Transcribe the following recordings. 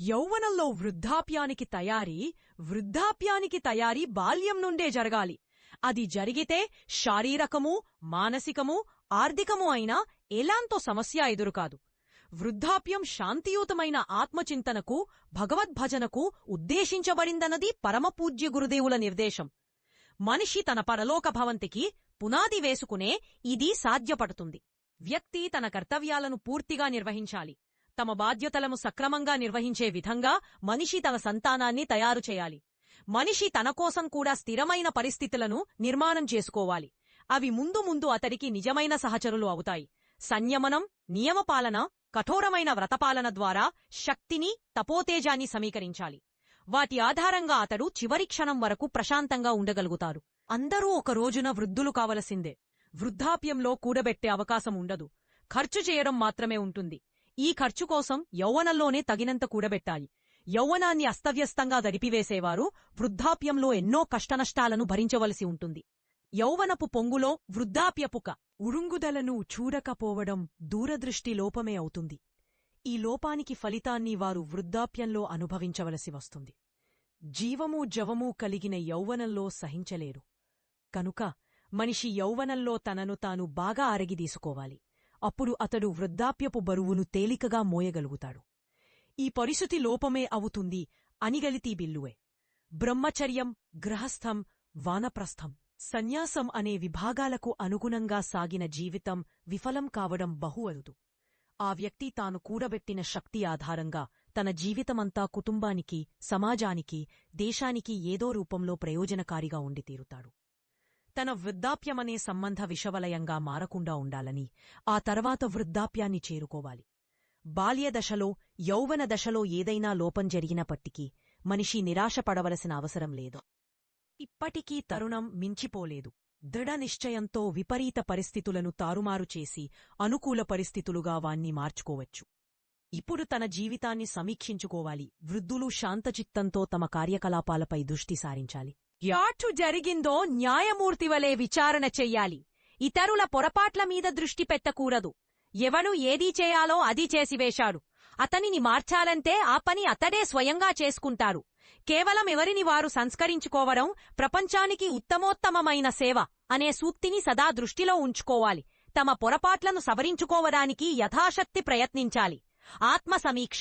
యౌవనంలో వృద్ధాప్యానికి తయారీ వృద్ధాప్యానికి తయారీ బాల్యం నుండే జరగాలి. అది జరిగితే శారీరకము మానసికము ఆర్థికము అయినా ఎలాంతో సమస్య ఎదురుకాదు. వృద్ధాప్యం శాంతియుతమైన ఆత్మచింతనకు భగవద్భజనకు ఉద్దేశించబడిందన్నది పరమపూజ్య గురుదేవుల నిర్దేశం. మనిషి తన పరలోక భవంతికి పునాది వేసుకునే ఇది సాధ్యపడుతుంది. వ్యక్తి తన కర్తవ్యాలను పూర్తిగా నిర్వహించాలి. తమ బాధ్యతలను సక్రమంగా నిర్వహించే విధంగా మనిషి తన సంతానాన్ని తయారు చేయాలి. మనిషి తన కోసం కూడా స్థిరమైన పరిస్థితులను నిర్మాణం చేసుకోవాలి. అవి ముందు ముందు అతడికి నిజమైన సహచరులు అవుతాయి. సంయమనం నియమపాలన కఠోరమైన వ్రతపాలన ద్వారా శక్తిని తపోతేజాన్ని సమీకరించాలి. వాటి ఆధారంగా అతడు చివరి క్షణం వరకు ప్రశాంతంగా ఉండగలుగుతారు. అందరూ ఒక రోజున వృద్ధులు కావలసిందే. వృద్ధాప్యంలో కూడబెట్టే అవకాశం ఉండదు. ఖర్చు చేయడం మాత్రమే ఉంటుంది. ఈ ఖర్చు కోసం యౌవనంలోనే తగినంత కూడబెట్టాలి. యౌవనాన్ని అస్తవ్యస్తంగా గడిపివేసేవారు వృద్ధాప్యంలో ఎన్నో కష్టనష్టాలను భరించవలసి ఉంటుంది. యౌవనపు పొంగులో వృద్ధాప్యపుక ఉరుంగుదలను చూడకపోవడం దూరదృష్టి లోపమే అవుతుంది. ఈ లోపానికి ఫలితాన్ని వారు వృద్ధాప్యంలో అనుభవించవలసి వస్తుంది. జీవమూ జవమూ కలిగిన యౌవనంలో సహించలేరు. కనుక మనిషి యౌవనంలో తనను తాను బాగా అరగిదీసుకోవాలి. అప్పుడు అతడు వృద్ధాప్యపు బరువును తేలికగా మోయగలుగుతాడు. ఈ పరిస్థితి లోపమే అవుతుంది అనిగలితీ బిల్లువే. బ్రహ్మచర్యం గ్రహస్థం వానప్రస్థం సన్యాసం అనే విభాగాలకు అనుగుణంగా సాగిన జీవితం విఫలం కావడం బహు అరుదు. ఆ వ్యక్తి తాను కూడబెట్టిన శక్తి ఆధారంగా తన జీవితమంతా కుటుంబానికి సమాజానికి దేశానికి ఏదో రూపంలో ప్రయోజనకారిగా ఉండి తీరుతాడు తన వృద్ధాప్యమనే సంబంధ విషవలయంగా మారకుండా ఉండాలని ఆ తర్వాత వృద్ధాప్యాన్ని చేరుకోవాలి. బాల్యదశలో యౌవన దశలో ఏదైనా లోపం జరిగినప్పటికీ మనిషి నిరాశపడవలసిన అవసరం లేదు. ఇప్పటికీ తరుణం మించిపోలేదు. దృఢ నిశ్చయంతో విపరీత పరిస్థితులను తారుమారు చేసి అనుకూల పరిస్థితులుగా వాణ్ణి మార్చుకోవచ్చు. ఇప్పుడు తన జీవితాన్ని సమీక్షించుకోవాలి. వృద్ధులు శాంతచిత్తంతో తమ కార్యకలాపాలపై దృష్టి సారించాలి. యాటు జరిగిందో న్యాయమూర్తి వలె విచారణ చెయ్యాలి. ఇతరుల పొరపాట్ల మీద దృష్టి పెట్టకూడదు. ఎవడు ఏదీ చేయాలో అది చేసివేశాడు అతనిని మార్చాలంటే ఆ పని అతడే స్వయంగా చేసుకుంటారు. కేవలం ఎవరిని వారు సంస్కరించుకోవడం ప్రపంచానికి ఉత్తమోత్తమమైన సేవ అనే సూక్తిని సదా దృష్టిలో ఉంచుకోవాలి. తమ పొరపాట్లను సవరించుకోవడానికి యథాశక్తి ప్రయత్నించాలి. ఆత్మ సమీక్ష.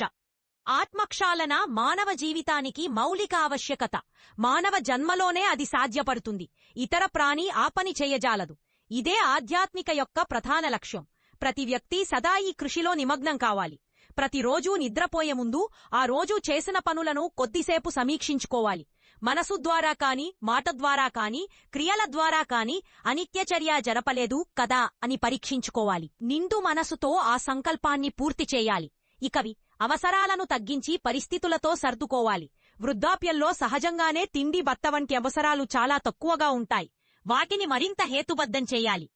ఆత్మక్షాళన మానవ జీవితానికి మౌలిక ఆవశ్యకత. మానవ జన్మలోనే అది సాధ్యపడుతుంది. ఇతర ప్రాణి ఆ పని చేయజాలదు. ఇదే ఆధ్యాత్మిక యొక్క ప్రధాన లక్ష్యం. ప్రతి వ్యక్తి సదా ఈ కృషిలో నిమగ్నం కావాలి. ప్రతిరోజూ నిద్రపోయే ముందు ఆ రోజు చేసిన పనులను కొద్దిసేపు సమీక్షించుకోవాలి. మనసు ద్వారా కాని మాట ద్వారా కాని క్రియల ద్వారా కాని అనిత్యచర్య జరపలేదు కదా అని పరీక్షించుకోవాలి. నిండు మనసుతో ఆ సంకల్పాన్ని పూర్తి చేయాలి. ఇకవి అవసరాలను తగ్గించి పరిస్థితులతో సర్దుకోవాలి. వృద్ధాప్యంలో సహజంగానే తిండి బత్త వంటి అవసరాలు చాలా తక్కువగా ఉంటాయి. వాటిని మరింత హేతుబద్ధం చేయాలి.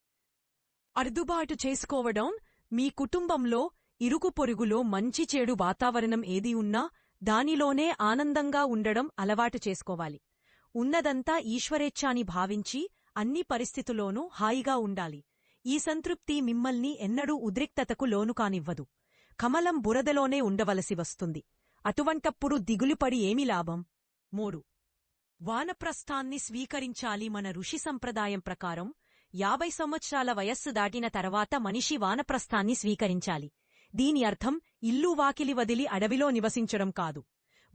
అర్దుబాటు చేసుకోవడం మీ కుటుంబంలో ఇరుకు పొరుగులో మంచి చెడు వాతావరణం ఏది ఉన్నా దానిలోనే ఆనందంగా ఉండడం అలవాటు చేసుకోవాలి. ఉన్నదంతా ఈశ్వరేచ్ఛాని భావించి అన్ని పరిస్థితుల్లోనూ హాయిగా ఉండాలి. ఈ సంతృప్తి మిమ్మల్ని ఎన్నడూ ఉద్రిక్తతకు లోను కానివ్వదు కమలం బురదలోనే ఉండవలసి వస్తుంది. అటువంటప్పుడు దిగులుపడి ఏమి లాభం? మూడు. వానప్రస్థాన్ని స్వీకరించాలి మన ఋషి సంప్రదాయం ప్రకారం యాభై సంవత్సరాల వయస్సు దాటిన తర్వాత మనిషి వానప్రస్థాన్ని స్వీకరించాలి. దీని అర్థం ఇల్లు వాకిలి వదిలి అడవిలో నివసించడం కాదు.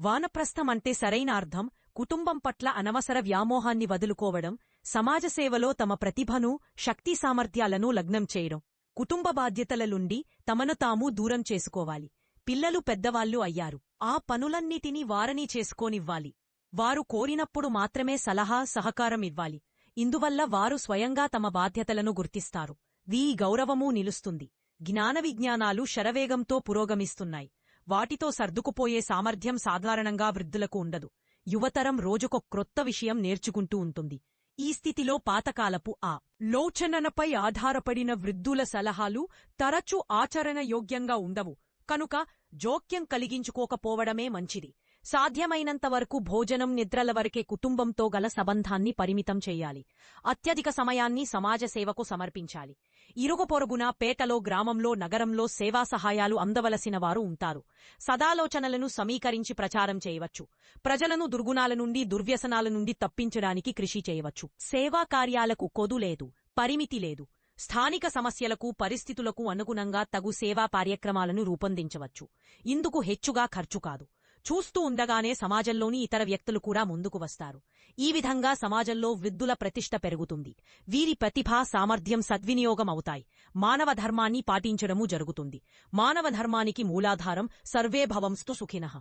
వానప్రస్థం అంటే సరైన అర్థం కుటుంబం పట్ల అనవసర వ్యామోహాన్ని వదులుకోవడం సమాజ సేవలో తమ ప్రతిభను శక్తి సామర్థ్యాలను లగ్నం చేయడం. కుటుంబ బాధ్యతల నుండి తమను తాము దూరం చేసుకోవాలి. పిల్లలు పెద్దవాళ్ళు అయ్యారు. ఆ పనులన్నిటినీ వారని చేసుకోనివ్వాలి. వారు కోరినప్పుడు మాత్రమే సలహా సహకారం ఇవ్వాలి. ఇందువల్ల వారు స్వయంగా తమ బాధ్యతలను గుర్తిస్తారు. వీ గౌరవమూ నిలుస్తుంది. జ్ఞాన విజ్ఞానాలు శరవేగంతో పురోగమిస్తున్నాయి. వాటితో సర్దుకుపోయే సామర్థ్యం సాధారణంగా వృద్ధులకు ఉండదు. యువతరం రోజుకొ క్రొత్త విషయం నేర్చుకుంటూ ఉంటుంది. ఈ స్థితిలో పాతకాలపు ఆ లోచననపై ఆధారపడిన వృద్ధుల సలహాలు తరచూ ఆచరణయోగ్యంగా ఉండవు. కనుక జోక్యం కలిగించుకోకపోవడమే మంచిది. సాధ్యమైనంత వరకు భోజనం నిద్రల వరకే కుటుంబంతో గల సంబంధాన్ని పరిమితం చేయాలి. అత్యధిక సమయాన్ని సమాజ సేవకు సమర్పించాలి. ఇరుగు పొరుగున పేటలో గ్రామంలో నగరంలో సేవా సహాయాలు అందవలసిన వారు ఉంటారు. సదాలోచనలను సమీకరించి ప్రచారం చేయవచ్చు. ప్రజలను దుర్గుణాల నుండి దుర్వ్యసనాల నుండి తప్పించడానికి కృషి చేయవచ్చు. సేవా కార్యాలకు కొదు లేదు పరిమితి లేదు. స్థానిక సమస్యలకు పరిస్థితులకు అనుగుణంగా తగు సేవా కార్యక్రమాలను రూపొందించవచ్చు. ఇందుకు హెచ్చుగా ఖర్చు కాదు. చూస్తూ ఉండగానే సమాజంలోని ఇతర వ్యక్తులు కూడా ముందుకు వస్తారు. ఈ విధంగా సమాజంలో వృద్ధుల ప్రతిష్ట పెరుగుతుంది. వీరి ప్రతిభ సామర్థ్యం సద్వినియోగం అవుతాయి. మానవ ధర్మాన్ని పాటించడమూ జరుగుతుంది. మానవ ధర్మానికి మూలాధారం సర్వే భవంస్తు సుఖినః.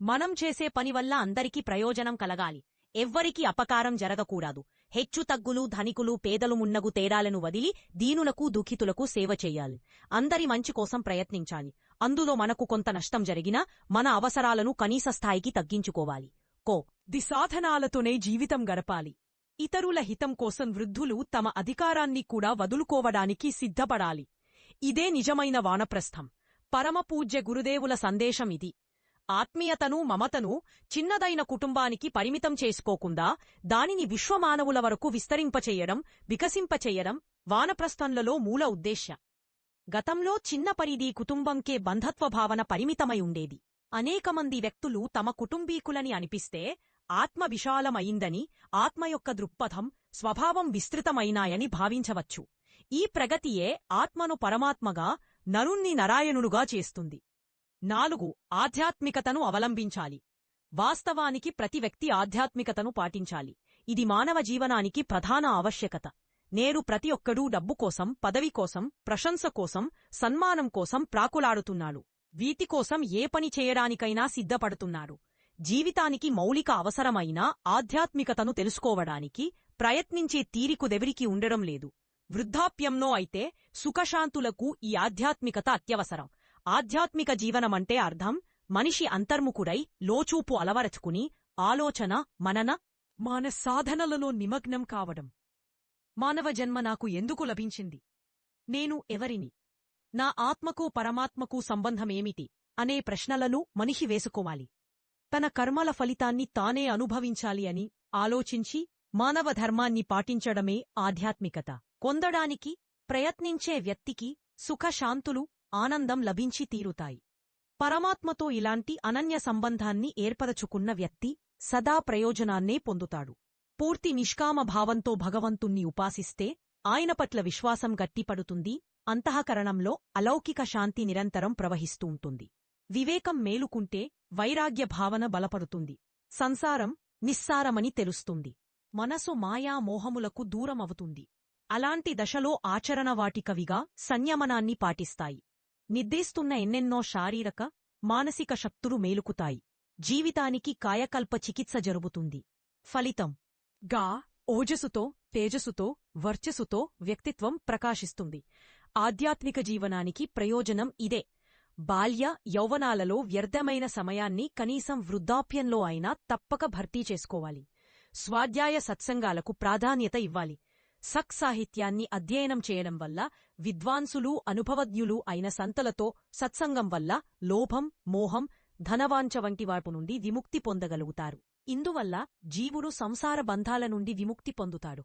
మనం చేసే పని వల్ల అందరికీ ప్రయోజనం కలగాలి. ఎవ్వరికీ అపకారం జరగకూడదు. హెచ్చు తగ్గులు ధనికులు పేదలు మున్నగు తేడాలను వదిలి దీనులకు దుఃఖితులకు సేవ చెయ్యాలి అందరి మంచి కోసం ప్రయత్నించాలి. అందులో మనకు కొంత నష్టం జరిగినా మన అవసరాలను కనీస స్థాయికి తగ్గించుకోవాలి. కో. ది సాధనాలతోనే జీవితం గడపాలి. ఇతరుల హితం కోసం వృద్ధులు తమ అధికారాన్ని కూడా వదులుకోవడానికి సిద్ధపడాలి. ఇదే నిజమైన వానప్రస్థం. పరమపూజ్య గురుదేవుల సందేశం ఇది. ఆత్మీయతను మమతను చిన్నదైన కుటుంబానికి పరిమితం చేసుకోకుండా దానిని విశ్వమానవుల వరకు విస్తరింపచెయ్యడం వికసింపచెయ్యడం వానప్రస్థంలలో మూల ఉద్దేశ్య. గతంలో చిన్న పరిధి కుటుంబంకే బంధత్వ భావన పరిమితమై ఉండేది. అనేకమంది వ్యక్తులు తమ కుటుంబీకులని అనిపిస్తే ఆత్మ విశాలమైందని ఆత్మ యొక్క దృక్పథం స్వభావం విస్తృతమైనాయని భావించవచ్చు. ఈ ప్రగతియే ఆత్మను పరమాత్మగా నరుణ్ణి నారాయణుడుగా చేస్తుంది. నాలుగు ఆధ్యాత్మికతను అవలంబించాలి. వాస్తవానికి ప్రతి వ్యక్తి ఆధ్యాత్మికతను పాటించాలి. ఇది మానవ జీవనానికి ప్రధాన ఆవశ్యకత. నేడు ప్రతి ఒక్కడూ డబ్బు కోసం పదవి కోసం ప్రశంస కోసం సన్మానం కోసం ప్రాకులాడుతున్నాడు. వీటి కోసం ఏ పని చేయడానికైనా సిద్ధపడుతున్నాడు. జీవితానికి మౌలిక అవసరమైన ఆధ్యాత్మికతను తెలుసుకోవడానికి ప్రయత్నించే తీరికుదెవరికి ఉండడం లేదు. వృద్ధాప్యంలో అయితే సుఖశాంతులకు ఈ ఆధ్యాత్మికత అత్యవసరం. ఆధ్యాత్మిక జీవనమంటే అర్థం మనిషి అంతర్ముఖుడై లోచూపు అలవరచుకుని ఆలోచన మనన మాన సాధనలలో నిమగ్నం కావడం. మానవ జన్మ నాకు ఎందుకు లభించింది? నేను ఎవరిని? నా ఆత్మకు పరమాత్మకు సంబంధమేమిటి? అనే ప్రశ్నలను మనిషి వేసుకోవాలి. తన కర్మల ఫలితాన్ని తానే అనుభవించాలి అని ఆలోచించి మానవ ధర్మాన్ని పాటించడమే ఆధ్యాత్మికత. పొందడానికి ప్రయత్నించే వ్యక్తికి సుఖశాంతులు ఆనందం లభించి తీరుతాయి. పరమాత్మతో ఇలాంటి అనన్య సంబంధాన్ని ఏర్పరచుకున్న వ్యక్తి సదా ప్రయోజనాన్నే పొందుతాడు. పూర్తి నిష్కామ భావంతో భగవంతుణ్ణి ఉపాసిస్తే ఆయన పట్ల విశ్వాసం గట్టిపడుతుంది అంతఃకరణంలో అలౌకిక శాంతి నిరంతరం ప్రవహిస్తూ ఉంటుంది. వివేకం మేలుకుంటే వైరాగ్య భావన బలపడుతుంది. సంసారం నిస్సారమని తెలుస్తుంది. మనసు మాయా మోహములకు దూరమవుతుంది. అలాంటి దశలో ఆచరణ వాటికవిగా సంయమనాన్ని పాటిస్తాయి. నిర్దేస్తున్న ఎన్నెన్నో శారీరక మానసిక శక్తులు మేలుకుతాయి. జీవితానికి కాయకల్ప చికిత్స జరుగుతుంది. ఫలితం గా ఓజసుతో తేజసుతో వర్చసుతో వ్యక్తిత్వం ప్రకాశిస్తుంది. ఆధ్యాత్మిక జీవనానికి ప్రయోజనం ఇదే. బాల్య యౌవనాలలో వ్యర్థమైన సమయాన్ని కనీసం వృద్ధాప్యంలో అయినా తప్పక భర్తీ చేసుకోవాలి. స్వాధ్యాయ సత్సంగాలకు ప్రాధాన్యత ఇవ్వాలి. సక్ సాహిత్యాన్ని అధ్యయనం చేయడం వల్ల విద్వాంసులు అనుభవజ్ఞులు అయిన సంతలతో సత్సంగం వల్ల లోభం మోహం ధనవాంఛ వంటి వాటి నుండి విముక్తి పొందగలుగుతారు. ఇందువల్ల జీవుడు సంసార బంధాల నుండి విముక్తి పొందుతాడు.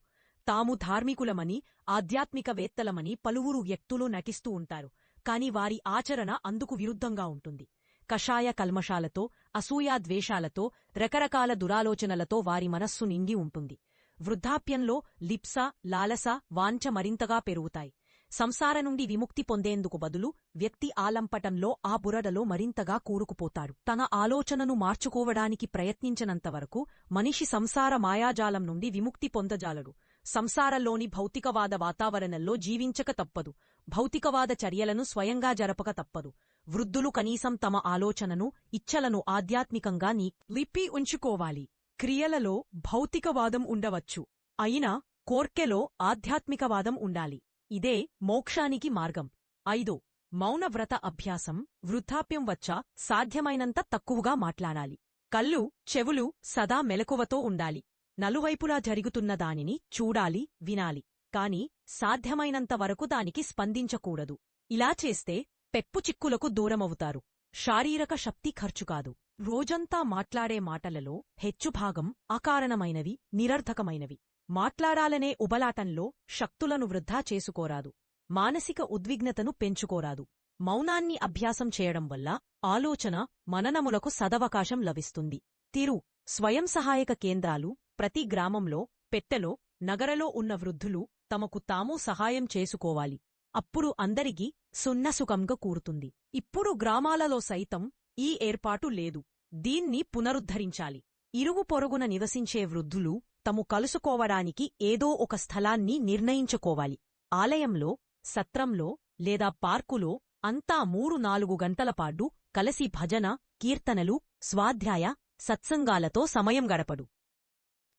తాము ధార్మికులమని ఆధ్యాత్మికవేత్తలమని పలువురు వ్యక్తులు నటిస్తూ ఉంటారు. కాని వారి ఆచరణ అందుకు విరుద్ధంగా ఉంటుంది. కషాయ కల్మషాలతో అసూయాద్వేషాలతో రకరకాల దురాలోచనలతో వారి మనస్సు నింగి ఉంటుంది. వృద్ధాప్యంలో లిప్స లాలస వాంఛ మరింతగా పెరుగుతాయి. సంసార నుండి విముక్తి పొందేందుకు బదులు వ్యక్తి ఆలంపటంలో ఆ బురడలో మరింతగా కూరుకుపోతాడు. తన ఆలోచనను మార్చుకోవడానికి ప్రయత్నించినంతవరకు మనిషి సంసార మాయాజాలం నుండి విముక్తి పొందజాలడు. సంసారంలోని భౌతికవాద వాతావరణంలో జీవించక తప్పదు. భౌతికవాద చర్యలను స్వయంగా జరపక తప్పదు. వృద్ధులు కనీసం తమ ఆలోచనను ఇచ్చలను ఆధ్యాత్మికంగా నీ లిప్పి ఉంచుకోవాలి. క్రియలలో భౌతికవాదం ఉండవచ్చు. అయినా కోర్కెలో ఆధ్యాత్మికవాదం ఉండాలి. ఇదే మోక్షానికి మార్గం. ఐదు మౌనవ్రత అభ్యాసం వృద్ధాప్యం వచ్చా సాధ్యమైనంత తక్కువగా మాట్లాడాలి. కళ్ళు చెవులు సదా మెలకువతో ఉండాలి. నలువైపులా జరుగుతున్న దానిని చూడాలి వినాలి. కాని సాధ్యమైనంత వరకు దానికి స్పందించకూడదు. ఇలా చేస్తే పెప్పు చిక్కులకు దూరమవుతారు. శారీరక శక్తి ఖర్చు కాదు. రోజంతా మాట్లాడే మాటలలో హెచ్చుభాగం అకారణమైనవి నిరర్ధకమైనవి మాట్లాడాలనే ఉబలాటంలో శక్తులను వృద్ధా చేసుకోరాదు. మానసిక ఉద్విగ్నతను పెంచుకోరాదు. మౌనాన్ని అభ్యాసం చేయడం వల్ల ఆలోచన మననములకు సదవకాశం లభిస్తుంది. తిరు స్వయం సహాయక కేంద్రాలు ప్రతి గ్రామంలో పెట్టెలో నగరలో ఉన్న వృద్ధులు తమకు తాము సహాయం చేసుకోవాలి. అప్పుడు అందరికీ సున్నసుఖంగా కూరుతుంది. ఇప్పుడు గ్రామాలలో సైతం ఈ ఏర్పాటు లేదు. దీన్ని పునరుద్ధరించాలి. ఇరుగు పొరుగున నివసించే వృద్ధులు తము కలుసుకోవడానికి ఏదో ఒక స్థలాన్ని నిర్ణయించుకోవాలి. ఆలయంలో సత్రంలో లేదా పార్కులో అంతా మూడు నాలుగు గంటలపాటు కలసి భజన కీర్తనలు స్వాధ్యాయ సత్సంగాలతో సమయం గడపడు.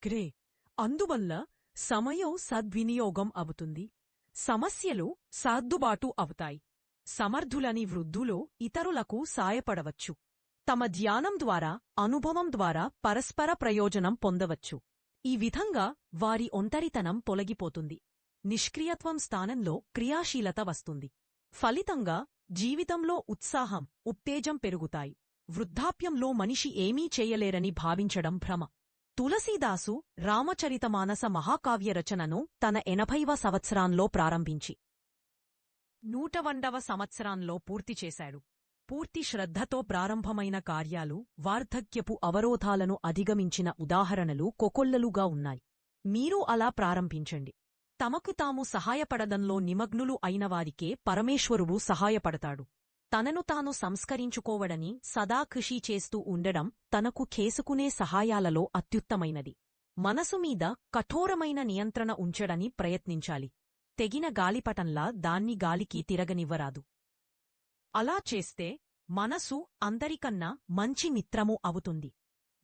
గ్రే అందువల్ల సమయం సద్వినియోగం అవుతుంది. సమస్యలు సర్దుబాటు అవుతాయి. సమర్థులని వృద్ధులో ఇతరులకు సాయపడవచ్చు. తమ ధ్యానం ద్వారా అనుభవం ద్వారా పరస్పర ప్రయోజనం పొందవచ్చు. ఈ విధంగా వారి ఒంటరితనం పొలగిపోతుంది నిష్క్రియత్వం స్థానంలో క్రియాశీలత వస్తుంది. ఫలితంగా జీవితంలో ఉత్సాహం ఉత్తేజం పెరుగుతాయి. వృద్ధాప్యంలో మనిషి ఏమీ చేయలేరని భావించడం భ్రమ. తులసీదాసు రామచరితమానస మహాకావ్య రచనను తన ఎనభైవ సంవత్సరాంలో ప్రారంభించి నూటవండవ సంవత్సరాంలో పూర్తి చేశాడు. పూర్తి శ్రద్ధతో ప్రారంభమైన కార్యాలు వార్ధక్యపు అవరోధాలను అధిగమించిన ఉదాహరణలు కొకొల్లలుగా ఉన్నాయి. మీరు అలా ప్రారంభించండి. తమకు తాము సహాయపడదంలో నిమగ్నులు అయినవారికే పరమేశ్వరుడు సహాయపడతాడు. తనను తాను సంస్కరించుకోవడని సదా కృషి చేస్తూ ఉండడం తనకు చేసుకునే సహాయాలలో అత్యుత్తమైనది. మనసు మీద కఠోరమైన నియంత్రణ ఉంచడని ప్రయత్నించాలి. తెగిన గాలిపటంలా దాన్ని గాలికి తిరగనివ్వరాదు. అలా చేస్తే మనసు అందరికన్నా మంచి మిత్రము అవుతుంది.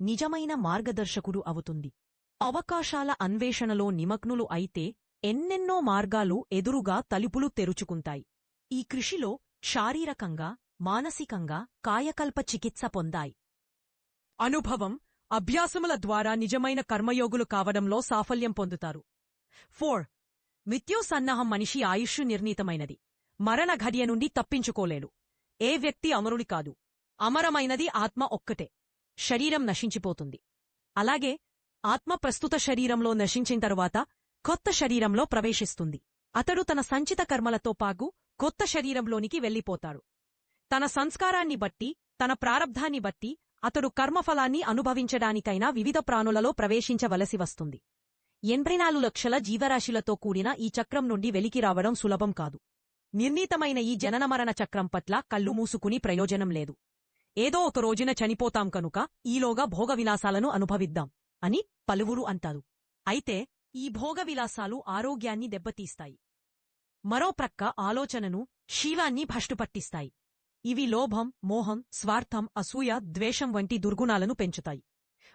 నిజమైన మార్గదర్శకుడు అవుతుంది. అవకాశాల అన్వేషణలో నిమగ్నులు అయితే ఎన్నెన్నో మార్గాలు ఎదురుగా తలుపులు తెరుచుకుంటాయి. ఈ కృషిలో శారీరకంగా మానసికంగా కాయకల్ప చికిత్స పొందాయి. అనుభవం అభ్యాసముల ద్వారా నిజమైన కర్మయోగులు కావడంలో సాఫల్యం పొందుతారు. ఫోర్ మృత్యుసన్నాహం మనిషి ఆయుష్షు నిర్ణీతమైనది. మరణ ఘడియ నుండి తప్పించుకోలేడు. ఏ వ్యక్తి అమరుడి కాదు. అమరమైనది ఆత్మ ఒక్కటే. శరీరం నశించిపోతుంది. అలాగే ఆత్మ ప్రస్తుత శరీరంలో నశించిన తరువాత కొత్త శరీరంలో ప్రవేశిస్తుంది. అతడు తన సంచిత కర్మలతో పాగు కొత్త శరీరంలోనికి వెళ్ళిపోతాడు. తన సంస్కారాన్ని బట్టి తన ప్రారబ్ధాన్ని బట్టి అతడు కర్మఫలాన్ని అనుభవించడానికైనా వివిధ ప్రాణులలో ప్రవేశించవలసి వస్తుంది. ఎనభై నాలుగు లక్షల జీవరాశులతో కూడిన ఈ చక్రం నుండి వెలికి రావడం సులభం కాదు. నిర్ణీతమైన ఈ జననమరణ చక్రం పట్ల కళ్ళు మూసుకుని ప్రయోజనం లేదు. ఏదో ఒక రోజున చనిపోతాం కనుక ఈలోగా భోగవిలాసాలను అనుభవిద్దాం అని పలువురు అంటారు. అయితే ఈ భోగవిలాసాలు ఆరోగ్యాన్ని దెబ్బతీస్తాయి. మరో ప్రక్క ఆలోచనను శీలాన్ని భష్టుపట్టిస్తాయి. ఇవి లోభం మోహం స్వార్థం అసూయ ద్వేషం వంటి దుర్గుణాలను పెంచుతాయి.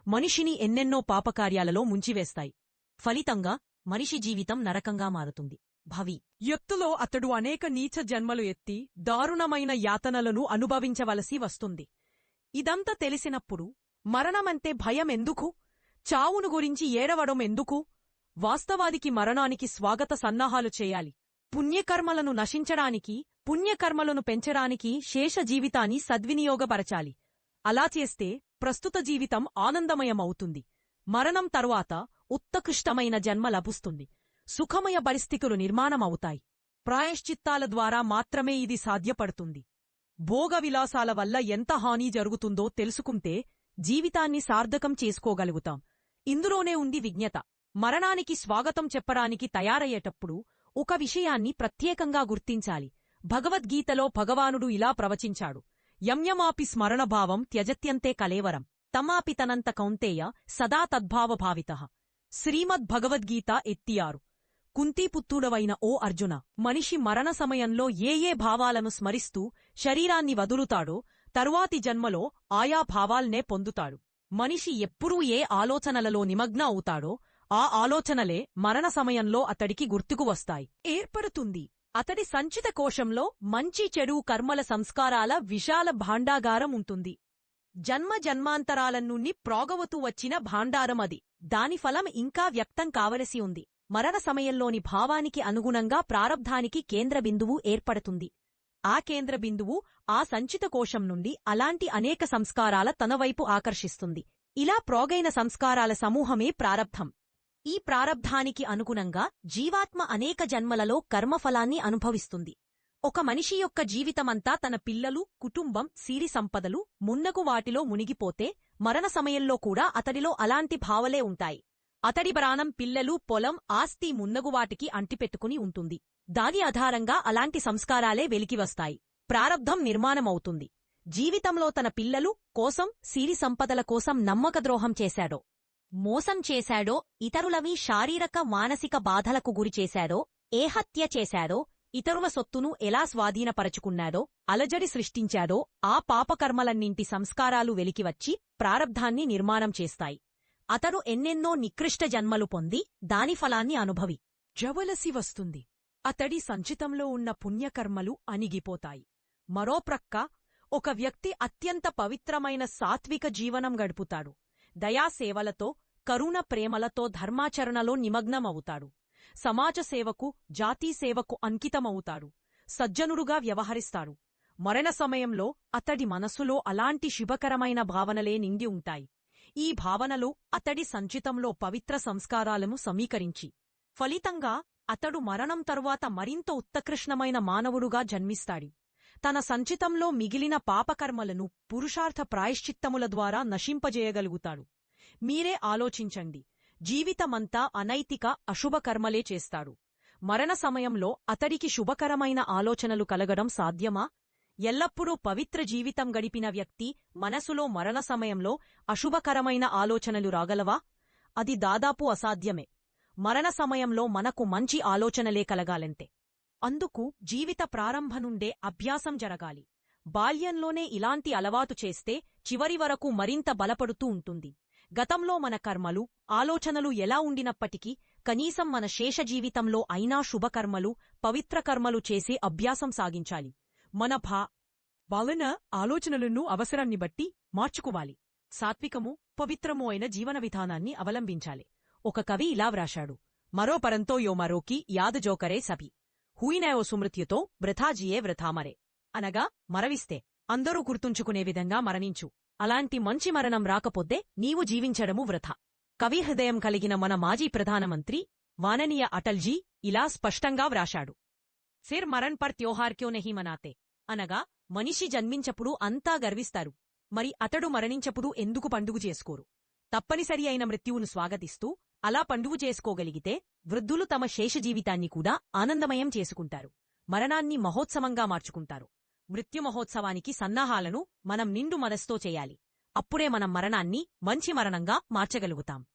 మనిషిని ఎన్నెన్నో పాపకార్యాలలో ముంచివేస్తాయి. ఫలితంగా మనిషి జీవితం నరకంగా మారుతుంది. భవి. ఎత్తులో అతడు అనేక నీచ జన్మలు ఎత్తి దారుణమైన యాతనలను అనుభవించవలసి వస్తుంది. ఇదంతా తెలిసినప్పుడు మరణమంటే భయం ఎందుకు? చావును గురించి ఏడవడం ఎందుకు? వాస్తవాదికి మరణానికి స్వాగత సన్నాహాలు చేయాలి. పుణ్యకర్మలను నశించడానికి పుణ్యకర్మలను పెంచడానికి శేష జీవితాన్ని సద్వినియోగపరచాలి. అలా చేస్తే ప్రస్తుత జీవితం ఆనందమయమవుతుంది. మరణం తరువాత ఉత్తకృష్టమైన జన్మ లభిస్తుంది. సుఖమయ పరిస్థితులు నిర్మాణమవుతాయి. ప్రాయశ్చిత్తాల ద్వారా మాత్రమే ఇది సాధ్యపడుతుంది. భోగవిలాసాల వల్ల ఎంత హాని జరుగుతుందో తెలుసుకుంటే జీవితాన్ని సార్థకం చేసుకోగలుగుతాం. ఇందులోనే ఉంది విజ్ఞత. మరణానికి స్వాగతం చెప్పడానికి తయారయ్యేటప్పుడు ఒక విషయాన్ని ప్రత్యేకంగా గుర్తించాలి. భగవద్గీతలో భగవానుడు ఇలా ప్రవచించాడు. యమ్యమాపి స్మరణభావం త్యజత్యంతే కలేవరం. తమాపి తనంత కౌంతేయ సదా తద్భావభావిత. శ్రీమద్భగవద్గీత ఎత్తియారు. కుంతీపుత్తుడవైన ఓ అర్జున మనిషి మరణ సమయంలో ఏ ఏ భావాలను స్మరిస్తూ శరీరాన్ని వదులుతాడో తరువాతి జన్మలో ఆయా భావాల్నే పొందుతాడు. మనిషి ఎప్పుడూ ఏ ఆలోచనలలో నిమగ్న అవుతాడో ఆ ఆలోచనలే మరణ సమయంలో అతడికి గుర్తుకు వస్తాయి. ఏర్పడుతుంది. అతడి సంచిత కోశంలో మంచి చెడు కర్మల సంస్కారాల విశాల భాండాగారం ఉంటుంది. జన్మ జన్మాంతరాల నుండి వచ్చిన భాండారం అది. దాని ఫలం ఇంకా వ్యక్తం కావలసి ఉంది. మరణ సమయంలోని భావానికి అనుగుణంగా ప్రారబ్ధానికి కేంద్ర బిందువు ఏర్పడుతుంది. ఆ కేంద్ర బిందువు ఆ సంచిత కోశం నుండి అలాంటి అనేక సంస్కారాల తనవైపు ఆకర్షిస్తుంది. ఇలా ప్రోగైన సంస్కారాల సమూహమే ప్రారబ్ధం ఈ ప్రారబ్ధానికి అనుగుణంగా జీవాత్మ అనేక జన్మలలో కర్మఫలాన్ని అనుభవిస్తుంది. ఒక మనిషి యొక్క జీవితమంతా తన పిల్లలు కుటుంబం సిరి సంపదలు మున్నగు వాటిలో మునిగిపోతే మరణ సమయంలో కూడా అతడిలో అలాంటి భావలే ఉంటాయి. అతడి ప్రాణం పిల్లలు పొలం ఆస్తి మున్నగు వాటికి అంటిపెట్టుకుని ఉంటుంది. దాని ఆధారంగా అలాంటి సంస్కారాలే వెలికివస్తాయి. ప్రారబ్ధం నిర్మాణమవుతుంది. జీవితంలో తన పిల్లలు కోసం సిరి సంపదల కోసం నమ్మకద్రోహం చేశాడో మోసం చేశాడో ఇతరులవి శారీరక మానసిక బాధలకు గురిచేశాడో ఏ హత్య చేశాడో ఇతరుల సొత్తును ఎలా స్వాధీనపరచుకున్నాడో అలజడి సృష్టించాడో ఆ పాపకర్మలన్నింటి సంస్కారాలు వెలికివచ్చి ప్రారబ్ధాన్ని నిర్మాణం చేస్తాయి. అతడు ఎన్నెన్నో నికృష్ట జన్మలు పొంది దాని ఫలాన్ని అనుభవి. జవలసి వస్తుంది. అతడి సంచితంలో ఉన్న పుణ్యకర్మలు అణిగిపోతాయి. మరోప్రక్క ఒక వ్యక్తి అత్యంత పవిత్రమైన సాత్విక జీవనం గడుపుతాడు. దయాసేవలతో కరుణ ప్రేమలతో ధర్మాచరణలో నిమగ్నమవుతాడు. సమాజసేవకు జాతీసేవకు అంకితమవుతాడు. సజ్జనుడుగా వ్యవహరిస్తాడు. మరణ సమయంలో అతడి మనసులో అలాంటి శుభకరమైన భావనలే నిండి ఉంటాయి. ఈ భావనలు అతడి సంచితంలో పవిత్ర సంస్కారాలను సమీకరించి. ఫలితంగా అతడు మరణం తరువాత మరింత ఉత్తకృష్ణమైన మానవుడుగా జన్మిస్తాడు. తన సంచితంలో మిగిలిన పాపకర్మలను పురుషార్థ ప్రాయశ్చిత్తముల ద్వారా నశింపజేయగలుగుతాడు. మీరే ఆలోచించండి. జీవితమంతా అనైతిక అశుభకర్మలే చేస్తాడు. మరణ సమయంలో అతడికి శుభకరమైన ఆలోచనలు కలగడం సాధ్యమా? ఎల్లప్పుడూ పవిత్ర జీవితం గడిపిన వ్యక్తి మనసులో మరణ సమయంలో అశుభకరమైన ఆలోచనలు రాగలవా? అది దాదాపు అసాధ్యమే. మరణ సమయంలో మనకు మంచి ఆలోచనలే కలగాలంతే. అందుకు జీవిత ప్రారంభ నుండే అభ్యాసం జరగాలి. బాల్యంలోనే ఇలాంటి అలవాటు చేస్తే చివరి వరకు మరింత బలపడుతూ ఉంటుంది. గతంలో మన కర్మలు ఆలోచనలు ఎలా ఉండినప్పటికీ కనీసం మన శేష జీవితంలో అయినా శుభకర్మలు పవిత్ర కర్మలు చేసే అభ్యాసం సాగించాలి. మన భా భావన ఆలోచనలను అవసరాన్ని బట్టి మార్చుకోవాలి. సాత్వికము పవిత్రము అయిన జీవన విధానాన్ని అవలంబించాలి. ఒక కవి ఇలా వ్రాశాడు. మరో పరంతో యో మరోకి యాదజోకరే సభి. హూయినాయో సుమృత్యుతో వృథాజియే వృథామరే అనగా మరవిస్తే అందరూ గుర్తుంచుకునే విధంగా మరణించు. అలాంటి మంచి మరణం రాకపోతే నీవు జీవించడము వృథా కవి హృదయం కలిగిన మన మాజీ ప్రధానమంత్రి వాననీయ అటల్జీ ఇలా స్పష్టంగా వ్రాశాడు. సిర్ మరణ్ పర్ త్యోహార్ క్యో నహి మనాతే. అనగా మనిషి జన్మించప్పుడు అంతా గర్విస్తారు. మరి అతడు మరణించప్పుడు ఎందుకు పండుగ చేసుకోరు? తప్పనిసరి అయిన మృత్యువును స్వాగతిస్తూ అలా పండుగ చేసుకోగలిగితే వృద్ధులు తమ శేష జీవితాన్ని కూడా ఆనందమయం చేసుకుంటారు. మరణాన్ని మహోత్సవంగా మార్చుకుంటారు. మృత్యు మహోత్సవానికి సన్నాహాలను మనం నిండు మనస్తో చేయాలి. అప్పుడే మనం మరణాన్ని మంచి మరణంగా మార్చగలుగుతాం.